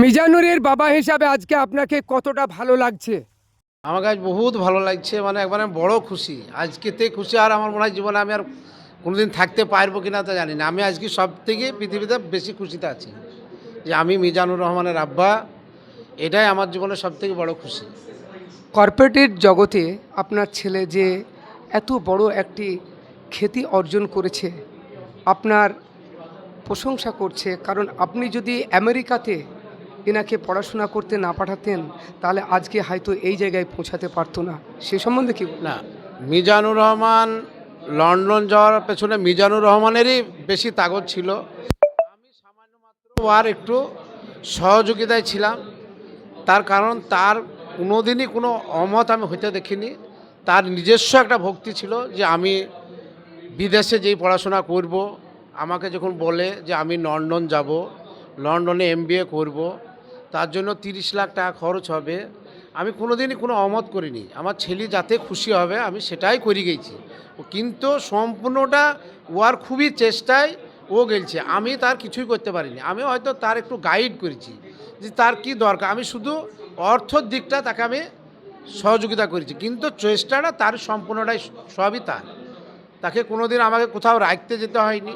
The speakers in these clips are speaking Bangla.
মিজানুরের বাবা হিসাবে আজকে আপনাকে কতটা ভালো লাগছে? আমার কাছে বহুত ভালো লাগছে মানে একবারে বড় খুশি। আজকেতে খুশি আর আমার মনে হয় জীবনে আমি আর কোনোদিন থাকতে পারব কিনা তা জানি না। আমি আজকে সব থেকে পৃথিবীতে বেশি খুশিতে আছি যে আমি মিজানুর রহমানের আব্বা এটাই আমার জীবনের সব থেকে বড় খুশি। কর্পোরেটের জগতে আপনার ছেলে যে এত বড় একটি খ্যাতি অর্জন করেছে আপনার প্রশংসা করছে কারণ আপনি যদি আমেরিকাতে এনাকে পড়াশোনা করতে না পাঠাতেন, তাহলে আজকে হয়তো এই জায়গায় পৌঁছাতে পারতো না। সে সম্বন্ধে কি না, মিজানুর রহমান লন্ডন যাওয়ার পেছনে মিজানুর রহমানেরই বেশি তাগদ ছিল। আমি সামান্য মাত্র আর একটু সহযোগিতায় ছিলাম। তার কারণ তার কোনোদিনই কোনো অমত আমি হইতে দেখিনি। তার নিজস্ব একটা ভক্তি ছিল যে আমি বিদেশে যেই পড়াশোনা করব, আমাকে যখন বলে যে আমি লন্ডন যাব, লন্ডনে এম করব তার জন্য তিরিশ লাখ টাকা খরচ হবে। আমি কোনোদিনই কোনো অমত করিনি। আমার ছেলে যাতে খুশি হবে, আমি সেটাই করে গেছি। কিন্তু সম্পূর্ণটা ওয়ার খুবই চেষ্টায় ও গেলছে। আমি তার কিছুই করতে পারিনি। আমি হয়তো তার একটু গাইড করেছি যে তার কি দরকার। আমি শুধু অর্থর দিকটা তাকে আমি সহযোগিতা করেছি। কিন্তু চেষ্টাটা তার সম্পূর্ণটাই সবই তার। তাকে কোনোদিন আমাকে কোথাও রাখতে যেতে হয়নি।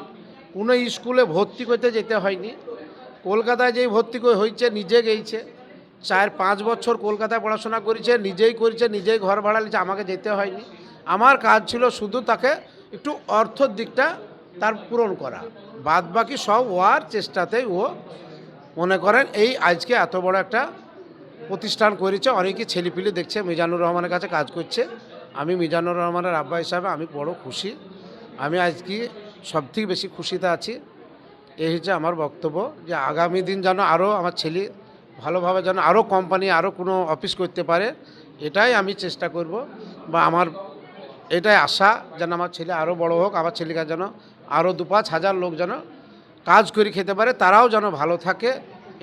কোনো স্কুলে ভর্তি করতে যেতে হয়নি। কলকাতায় যেই ভর্তি হয়েছে, নিজে গেইছে। চার পাঁচ বছর কলকাতায় পড়াশোনা করেছে, নিজেই করেছে, নিজেই ঘর ভাড়া নিয়েছে, আমাকে যেতে হয়নি। আমার কাজ ছিল শুধু তাকে একটু অর্থর দিকটা তার পূরণ করা। বাদ বাকি সব ওয়ার চেষ্টাতেই ও মনে করেন, এই আজকে এত বড় একটা প্রতিষ্ঠান করেছে, অনেকে ছেলেপিলে দেখছে, মিজানুর রহমানের কাছে কাজ করছে। আমি মিজানুর রহমানের আব্বা হিসাবে আমি বড় খুশি। আমি আজকে সবথেকে বেশি খুশিতে আছি। এই হচ্ছে আমার বক্তব্য যে আগামী দিন যেন আরও আমার ছেলে ভালোভাবে যেন আরও কোম্পানি আরও কোনো অফিস করতে পারে এটাই আমি চেষ্টা করব বা আমার এটাই আশা যেন আমার ছেলে আরও বড় হোক আমার ছেলেকে যেন আরও দু পাঁচ হাজার লোক যেন কাজ করে খেতে পারে তারাও যেন ভালো থাকে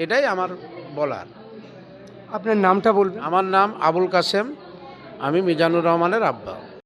এটাই আমার বলার। আপনার নামটা বলবেন? আমার নাম আবুল কাসেম আমি মিজানুর রহমানের আব্বা।